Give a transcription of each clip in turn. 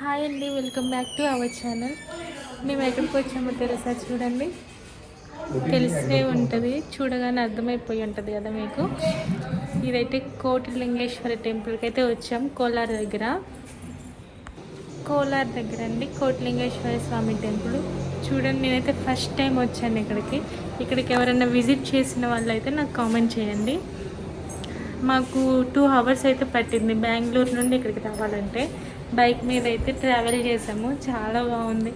Hi అండి welcome back to our channel. మేము ఎక్కడికి వచ్చామో తెలుసా చూడండి? తెలిసే ఉంటుంది చూడగానే అర్థమైపోయి ఉంటుంది కదా మీకు. ఇదైతే కోటిలింగేశ్వర టెంపుల్కి అయితే వచ్చాం కోలార్ దగ్గర. కోలార్ దగ్గర అండి కోటిలింగేశ్వర స్వామి టెంపుల్ చూడండి నేనైతే ఫస్ట్ టైం వచ్చాను ఇక్కడికి. ఇక్కడికి ఎవరైనా విజిట్ చేసిన వాళ్ళు అయితే నాకు కామెంట్ చేయండి. మాకు టూ అవర్స్ అయితే పట్టింది బెంగళూరు నుండి ఇక్కడికి రావాలంటే. బైక్ మీద అయితే ట్రావెల్ చేసాము. చాలా బాగుంది.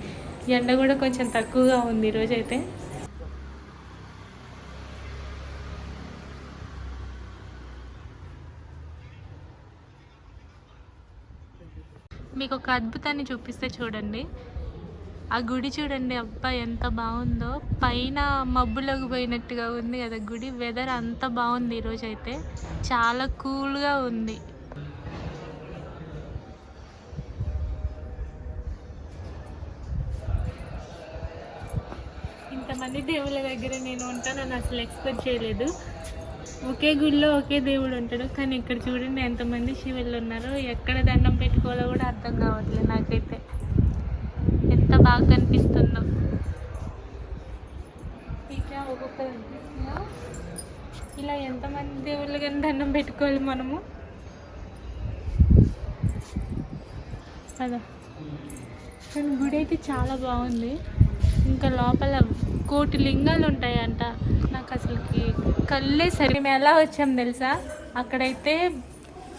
ఎండ కూడా కొంచెం తక్కువగా ఉంది ఈరోజు అయితే మీకు ఒక అద్భుతాన్ని చూపిస్తే చూడండి. ఆ గుడి చూడండి. అబ్బా ఎంత బాగుందో. పైన మబ్బులోకి పోయినట్టుగా ఉంది కదా గుడి. వెదర్ అంత బాగుంది ఈరోజు అయితే చాలా కూల్గా ఉంది. అన్ని దేవుళ్ళ దగ్గర నేను ఉంటానని అసలు ఎక్స్పెక్ట్ చేయలేదు. ఒకే గుడిలో ఒకే దేవుడు ఉంటాడు కానీ ఇక్కడ చూడండి ఎంతమంది శివుళ్ళు ఉన్నారో ఎక్కడ దండం పెట్టుకోవాలో కూడా అర్థం కావట్లేదు నాకైతే. ఎంత బాగా కనిపిస్తుందో. ఇట్లా ఒక్కొక్క ఇలా ఎంతమంది దేవుళ్ళు కానీ దండం పెట్టుకోవాలి మనము? కదా కానీ గుడి అయితే చాలా బాగుంది. ఇంకా లోపల కోటి లింగాలు ఉంటాయంట. నాకు అసలుకి కళ్ళే సరి మేము ఎలా వచ్చాం తెలుసా? అక్కడైతే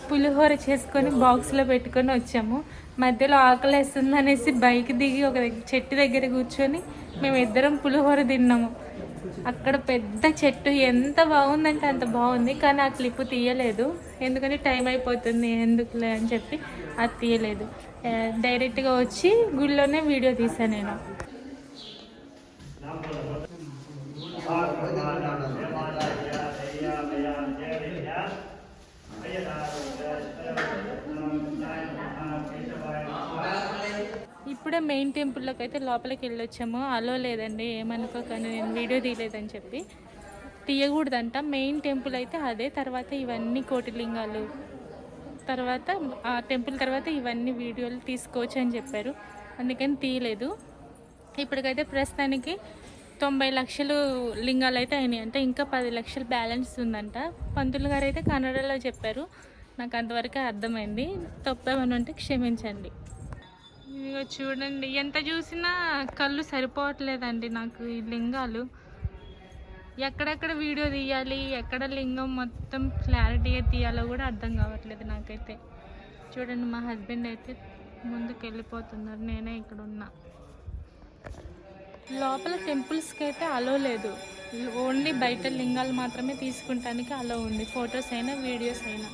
పులిహోర చేసుకొని బాక్స్లో పెట్టుకొని వచ్చాము. మధ్యలో ఆకలి వేస్తుంది అనేసి బైక్ దిగి ఒక చెట్టు దగ్గర కూర్చొని మేము ఇద్దరం పులిహోర తిన్నాము. అక్కడ పెద్ద చెట్టు ఎంత బాగుందంటే అంత బాగుంది. కానీ ఆ క్లిప్ తీయలేదు. ఎందుకంటే టైం అయిపోతుంది ఎందుకులే అని చెప్పి అది తీయలేదు. డైరెక్ట్గా వచ్చి గుడిలోనే వీడియో తీసాను నేను. ఇప్పుడే మెయిన్ టెంపుల్లోకి అయితే లోపలికి వెళ్ళొచ్చాము. అలో లేదండి ఏమనుకోకండి నేను వీడియో తీయలేదని చెప్పి. తీయకూడదంట మెయిన్ టెంపుల్ అయితే అదే తర్వాత ఇవన్నీ కోటిలింగాలు తర్వాత ఆ టెంపుల్ తర్వాత ఇవన్నీ వీడియోలు తీసుకోవచ్చు అని చెప్పారు. అందుకని తీయలేదు. ఇప్పటికైతే ప్రస్తుతానికి తొంభై లక్షలు లింగాలు అయితే అయినాయి అంటే ఇంకా పది లక్షలు బ్యాలెన్స్ ఉందంట. పంతులు గారు అయితే కన్నడలో చెప్పారు. నాకు అంతవరకు అర్థమైంది. తప్పేమని ఉంటే క్షమించండి. ఇదిగో చూడండి. ఎంత చూసినా కళ్ళు సరిపోవట్లేదండి నాకు ఈ లింగాలు. ఎక్కడెక్కడ వీడియో తీయాలి ఎక్కడ లింగం మొత్తం క్లారిటీగా తీయాలో కూడా అర్థం కావట్లేదు నాకైతే. చూడండి మా హస్బెండ్ అయితే ముందుకు వెళ్ళిపోతున్నారు నేనే ఇక్కడ ఉన్నా. లోపల టెంపుల్స్కి అయితే అలో లేదు. ఓన్లీ బయట లింగాలు మాత్రమే తీసుకుంటానికి అలో ఉంది. ఫొటోస్ అయినా వీడియోస్ అయినా.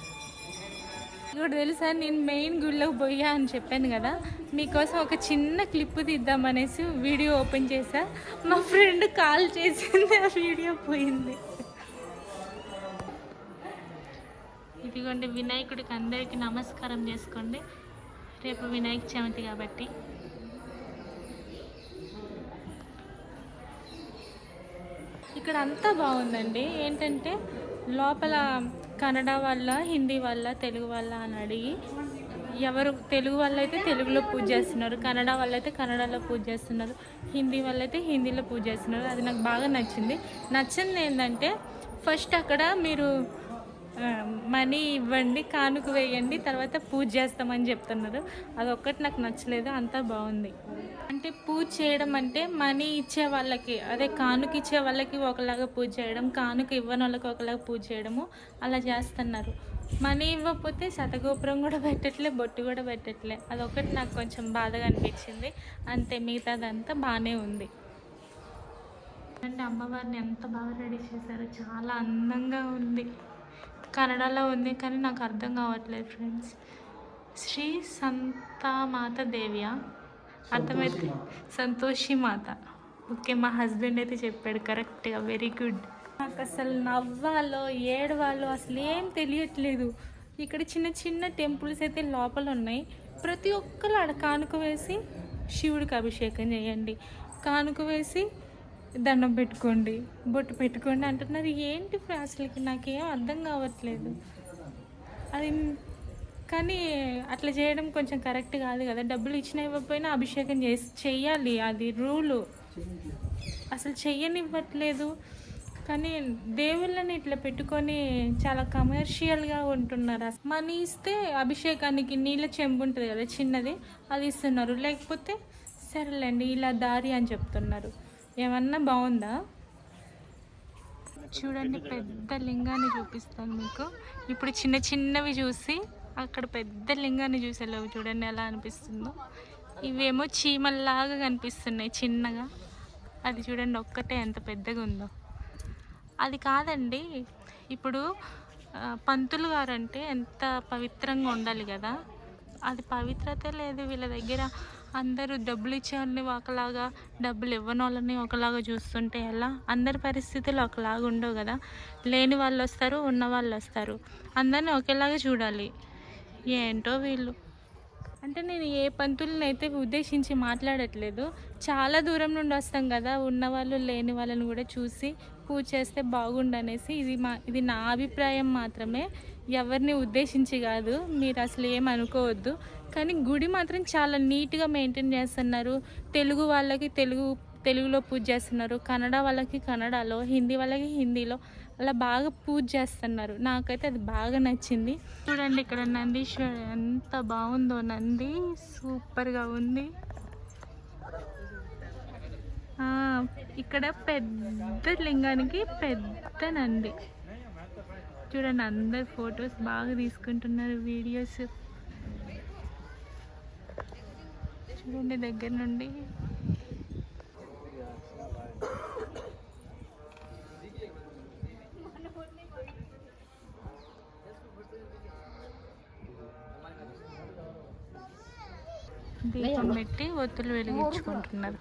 ఇప్పుడు తెలుసా నేను మెయిన్ గుడిలోకి పోయా అని చెప్పాను కదా మీకోసం ఒక చిన్న క్లిప్ తీద్దామనేసి వీడియో ఓపెన్ చేశా. మా ఫ్రెండ్ కాల్ చేసింది ఆ వీడియో పోయింది. ఇదిగోండి వినాయకుడికి అందరికీ నమస్కారం చేసుకోండి. రేపు వినాయక చవితి కాబట్టి. ఇక్కడ అంతా బాగుందండి. ఏంటంటే లోపల కన్నడ వాళ్ళ హిందీ వల్ల తెలుగు వల్ల అని అడిగి ఎవరు తెలుగు వల్ల అయితే తెలుగులో పూజ చేస్తున్నారు కన్నడ వల్ల అయితే కన్నడలో పూజ చేస్తున్నారు హిందీ వల్ల అయితే హిందీలో పూజ చేస్తున్నారు. అది నాకు బాగా నచ్చింది. నచ్చింది ఏంటంటే ఫస్ట్ అక్కడ మీరు మనీ ఇవ్వండి కానుక వేయండి తర్వాత పూజ చేస్తామని చెప్తున్నారు. అదొక్కటి నాకు నచ్చలేదు అంతా బాగుంది. అంటే పూజ చేయడం అంటే మనీ ఇచ్చే వాళ్ళకి అదే కానుక ఇచ్చే వాళ్ళకి ఒకలాగా పూజ చేయడం కానుక ఇవ్వని వాళ్ళకి ఒకలాగా పూజ చేయడము అలా చేస్తున్నారు. మనీ ఇవ్వకపోతే శతగోపురం కూడా పెట్టట్లే బొట్టు కూడా పెట్టట్లే. అదొకటి నాకు కొంచెం బాధగా అనిపించింది. అంతే మిగతాదంతా బాగానే ఉంది. అంటే అమ్మవారిని ఎంత బాగా రెడీ చేశారో చాలా అందంగా ఉంది. కన్నడలో ఉంది కానీ నాకు అర్థం కావట్లేదు ఫ్రెండ్స్. శ్రీ సంతామాత దేవియా. అర్థమైతే సంతోషి మాత. ఓకే మా హస్బెండ్ అయితే చెప్పాడు కరెక్ట్గా వెరీ గుడ్. నాకు అసలు నవ్వాలో ఏడవాలో అసలు ఏం తెలియట్లేదు. ఇక్కడ చిన్న చిన్న టెంపుల్స్ అయితే లోపల ఉన్నాయి. ప్రతి ఒక్కరు ఆడ కానుక వేసి శివుడికి అభిషేకం చేయండి. కానుక వేసి దండం పెట్టుకోండి. బొట్టు పెట్టుకోండి అంటున్నారు. ఏంటి అసలుకి నాకేం అర్థం కావట్లేదు. అది కానీ అట్లా చేయడం కొంచెం కరెక్ట్ కాదు కదా. డబ్బులు ఇచ్చిన ఇవ్వకపోయినా అభిషేకం చేసి చెయ్యాలి అది రూలు. అసలు చెయ్యనివ్వట్లేదు. కానీ దేవుళ్ళని ఇట్లా పెట్టుకొని చాలా కమర్షియల్గా ఉంటున్నారు. మనీ ఇస్తే అభిషేకానికి నీళ్ళ చెంబు ఉంటుంది కదా చిన్నది. అది ఇస్తున్నారు. లేకపోతే సరేలేండి ఇలా దారి అని చెప్తున్నారు. ఏమన్నా బాగుందా? చూడండి పెద్ద లింగాన్ని చూపిస్తాను మీకు. ఇప్పుడు చిన్న చిన్నవి చూసి అక్కడ పెద్ద లింగాన్ని చూసేలావు చూడండి ఎలా అనిపిస్తుందో. ఇవేమో చీమల్లాగా కనిపిస్తున్నాయి చిన్నగా. అది చూడండి ఒక్కటే ఎంత పెద్దగా ఉందో. అది కాదండి ఇప్పుడు పంతులు గారు అంటే ఎంత పవిత్రంగా ఉండాలి కదా. అది పవిత్రత లేదు వీళ్ళ దగ్గర అందరూ డబ్బులు ఇచ్చేవాళ్ళని ఒకలాగా డబ్బులు ఇవ్వని వాళ్ళని ఒకలాగా చూస్తుంటే ఎలా? అందరి పరిస్థితులు ఒకలాగా ఉండవు కదా? లేని వాళ్ళు వస్తారు ఉన్న వాళ్ళు వస్తారు అందరిని ఒకేలాగా చూడాలి. ఏంటో వీళ్ళు? అంటే నేను ఏ పంతులను అయితే ఉద్దేశించి మాట్లాడట్లేదు చాలా దూరం నుండి వస్తాం కదా? ఉన్నవాళ్ళు లేని వాళ్ళని కూడా చూసి పూజ చేస్తే బాగుండనేసి ఇది మా ఇది నా అభిప్రాయం మాత్రమే. ఎవరిని ఉద్దేశించి కాదు మీరు అసలు ఏమనుకోవద్దు కానీ గుడి మాత్రం చాలా నీట్గా మెయింటైన్ చేస్తున్నారు. తెలుగు వాళ్ళకి తెలుగు తెలుగులో పూజ చేస్తున్నారు. కన్నడ వాళ్ళకి కన్నడలో హిందీ వాళ్ళకి హిందీలో అలా బాగా పూజ చేస్తున్నారు. నాకైతే అది బాగా నచ్చింది. చూడండి ఇక్కడ నందీశ్వర్ ఎంత బాగుందో. నంది సూపర్గా ఉంది. ఇక్కడ పెద్ద లింగానికి పెద్ద నంది. చూడండి అందరు ఫొటోస్ బాగా తీసుకుంటున్నారు వీడియోస్ చూడండి దగ్గర నుండి. పెట్టి ఒత్తులు వెలిగించుకుంటున్నారు.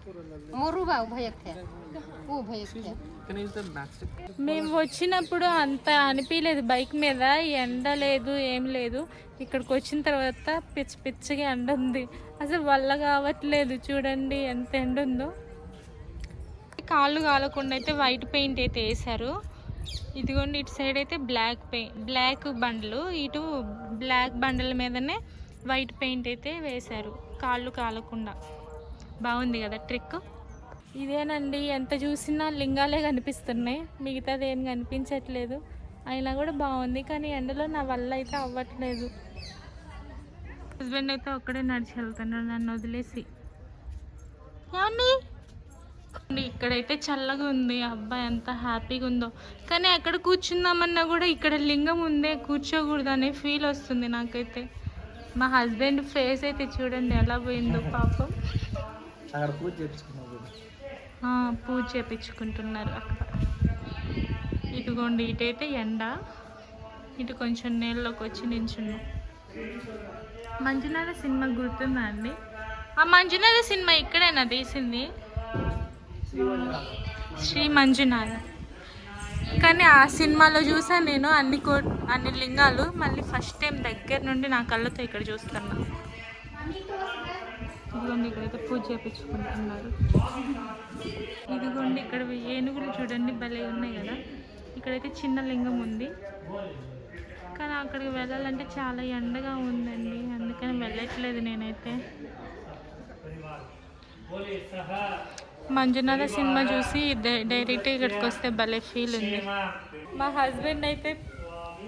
మేము వచ్చినప్పుడు అంత అనిపించలేదు బైక్ మీద ఎండ లేదు ఏం లేదు. ఇక్కడికి వచ్చిన తర్వాత పిచ్చి పిచ్చిగా ఎండ ఉంది. అసలు వల్ల కావట్లేదు చూడండి ఎంత ఎండ ఉందో. కాళ్ళు కాలకుండా అయితే వైట్ పెయింట్ అయితే వేశారు. ఇదిగోండి ఇటు సైడ్ అయితే బ్లాక్ పెయింట్ బ్లాక్ బండలు. ఇటు బ్లాక్ బండల మీదనే వైట్ పెయింట్ అయితే వేశారు. కాళ్ళు కాలకుండా. బాగుంది కదా ట్రిక్? ఇదేనండి ఎంత చూసినా లింగాలే కనిపిస్తున్నాయి. మిగతాది ఏం కనిపించట్లేదు. అయినా కూడా బాగుంది కానీ ఎండలో నా వల్ల అయితే అవ్వట్లేదు. హస్బెండ్ అయితే ఒక్కడే నడిచి వెళ్తున్నాడు నన్ను వదిలేసి. ఇక్కడైతే చల్లగా ఉంది. అబ్బాయి ఎంత హ్యాపీగా ఉందో. కానీ అక్కడ కూర్చుందామన్నా కూడా ఇక్కడ లింగం ఉందే కూర్చోకూడదు అనే ఫీల్ వస్తుంది నాకైతే. మా హస్బెండ్ ఫేస్ అయితే చూడండి ఎలా పోయిందో పాపం. అక్కడ పూజ. ఆ, పూజ చేపించుకుంటున్నారు అక్కడ. ఇటుగోండి ఇటైతే ఎండ. ఇటు కొంచెం నీళ్ళలోకి వచ్చి నించున్నాం. మంజునాథ సినిమా గుర్తుందా అండి? ఆ మంజునాథ సినిమా ఇక్కడేనా తీసింది? శ్రీ మంజునాథ. కానీ ఆ సినిమాలో చూసాను నేను అన్ని కో అన్ని లింగాలు. మళ్ళీ ఫస్ట్ టైం దగ్గర నుండి నా కళ్ళతో ఇక్కడ చూస్తున్నా. ఇదిగోండి ఇక్కడైతే పూజ చేపించుకుంటున్నారు. ఇదిగోండి ఇక్కడ ఏనుగులు చూడండి భలే ఉన్నాయి కదా. ఇక్కడైతే చిన్న లింగం ఉంది. కానీ అక్కడికి వెళ్ళాలంటే చాలా ఎండగా ఉందండి. అందుకని వెళ్ళట్లేదు నేనైతే. మంజునాథ సినిమా చూసి డై- డైరెక్ట్ ఇక్కడికి వస్తే భలే ఫీల్ ఉంది. మా హస్బెండ్ అయితే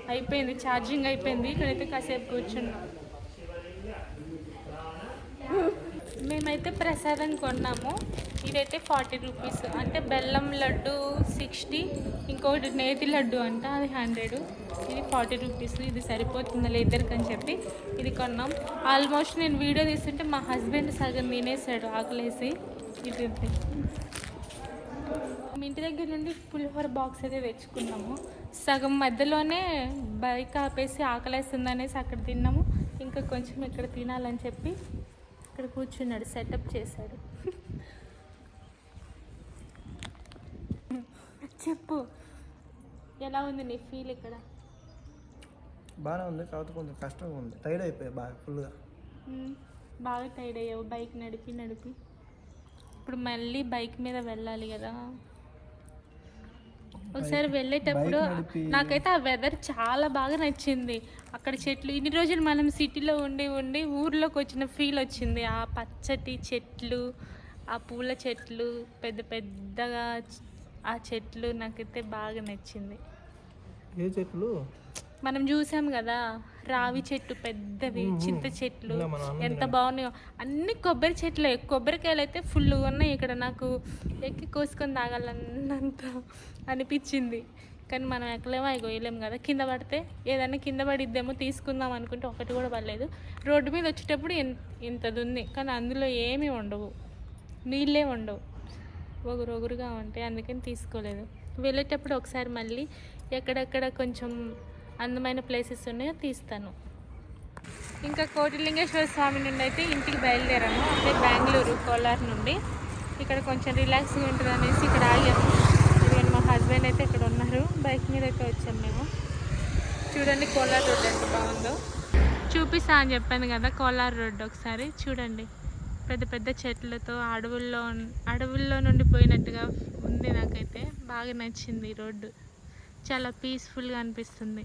అయిపోయింది ఛార్జింగ్ అయిపోయింది. ఇక్కడైతే కాసేపు కూర్చున్నాం. మేమైతే ప్రసాదం కొన్నాము. ఇదైతే ఫార్టీ రూపీస్. అంటే బెల్లం లడ్డు సిక్స్టీ ఇంకొకటి నేతి లడ్డు అంట అది హండ్రెడ్. ఇది ఫార్టీ రూపీస్. ఇది సరిపోతుందా ఇద్దరికి అని చెప్పి ఇది కొన్నాం. ఆల్మోస్ట్ నేను వీడియో తీస్తుంటే మా హస్బెండ్ సగం తినేసాడు ఆకలేసి. ఇది ఉంది. ఇంటి దగ్గర నుండి పులిహోర బాక్స్ అయితే తెచ్చుకున్నాము. సగం మధ్యలోనే బైక్ ఆపేసి ఆకలేస్తుంది అనేసి అక్కడ తిన్నాము. ఇంకా కొంచెం ఇక్కడ తినాలని చెప్పి ఇక్కడ కూర్చున్నాడు సెటప్ చేశాడు. చెప్పు. ఎలా ఉంది నీ ఫీల్ ఇక్కడ? బాగానే ఉంది కాకపోతే కొంచెం కష్టంగా ఉంది. టైర్డ్ అయిపోయాయి బాగా ఫుల్గా. బాగా టైర్డ్ అయ్యావు. బైక్ నడిపి నడిపి. ఇప్పుడు మళ్ళీ బైక్ మీద వెళ్ళాలి కదా. ఒకసారి వెళ్ళేటప్పుడు నాకైతే ఆ వెదర్ చాలా బాగా నచ్చింది. అక్కడ చెట్లు ఇన్ని రోజులు మనం సిటీలో ఉండి ఉండి ఊర్లోకి వచ్చిన ఫీల్ వచ్చింది. ఆ పచ్చటి చెట్లు ఆ పూల చెట్లు పెద్ద పెద్దగా ఆ చెట్లు నాకైతే బాగా నచ్చింది. ఏ చెట్లు? మనం చూసాం కదా రావి చెట్టు పెద్దవి చింత చెట్లు ఎంత బాగున్నాయో. అన్ని కొబ్బరి చెట్లే. కొబ్బరికాయలు అయితే ఫుల్ ఉన్నాయి. ఇక్కడ నాకు ఎక్కి కోసుకొని తాగాలన్నంత అనిపించింది. కానీ మనం ఎక్కలేమో అవి కోయలేం కదా. కింద పడితే ఏదైనా కింద పడిద్దేమో తీసుకుందాం అనుకుంటే ఒకటి కూడా పడలేదు. రోడ్డు మీద వచ్చేటప్పుడు ఇంతది ఉంది కానీ అందులో ఏమీ ఉండవు. నీళ్ళే ఉండవు. ఒగురు ఒగురుగా ఉంటాయి. అందుకని తీసుకోలేదు. వెళ్ళేటప్పుడు ఒకసారి మళ్ళీ ఎక్కడెక్కడ కొంచెం అందమైన ప్లేసెస్ ఉన్నాయో తీస్తాను. ఇంకా కోటిలింగేశ్వర స్వామి నుండి అయితే ఇంటికి బయలుదేరాము. అంటే బెంగళూరు కోలార్ నుండి. ఇక్కడ కొంచెం రిలాక్స్గా ఉంటుంది అనేసి ఇక్కడ ఆగాము. ఇదిగోండి మా హస్బెండ్ అయితే ఇక్కడ ఉన్నారు. బైక్ మీద అయితే వచ్చాం మేము. చూడండి కోలార్ రోడ్ ఎంత బాగుందో. చూపిస్తా అని చెప్పాను కదా కోలార్ రోడ్ ఒకసారి. చూడండి. పెద్ద పెద్ద చెట్లతో అడవుల్లో అడవుల్లో నుండి పోయినట్టుగా ఉంది నాకైతే. బాగా నచ్చింది ఈ రోడ్డు. చాలా పీస్ఫుల్గా అనిపిస్తుంది.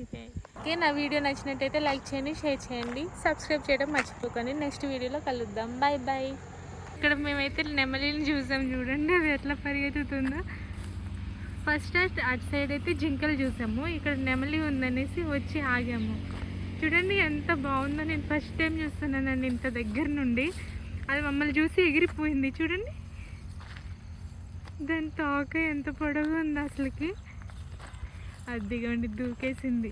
ఓకే. నా వీడియో నచ్చినట్టయితే లైక్ చేయండి షేర్ చేయండి సబ్స్క్రైబ్ చేయడం మర్చిపోకండి. నెక్స్ట్ వీడియోలో కలుద్దాం. Bye bye. ఇక్కడ మేమైతే నెమలిని చూసాం చూడండి అది ఎట్లా పరిగెత్తుతుందో. ఫస్ట్ అటు సైడ్ అయితే జింకలు చూసాము. ఇక్కడ నెమలి ఉందనేసి వచ్చి ఆగాము. చూడండి ఎంత బాగుందో నేను ఫస్ట్ టైం చూస్తున్నానండి ఇంత దగ్గర నుండి. అది మమ్మల్ని చూసి ఎగిరిపోయింది. చూడండి. దాని తోక ఎంత పొడవు ఉంది అసలుకి. అదిగోండి దూకేసింది.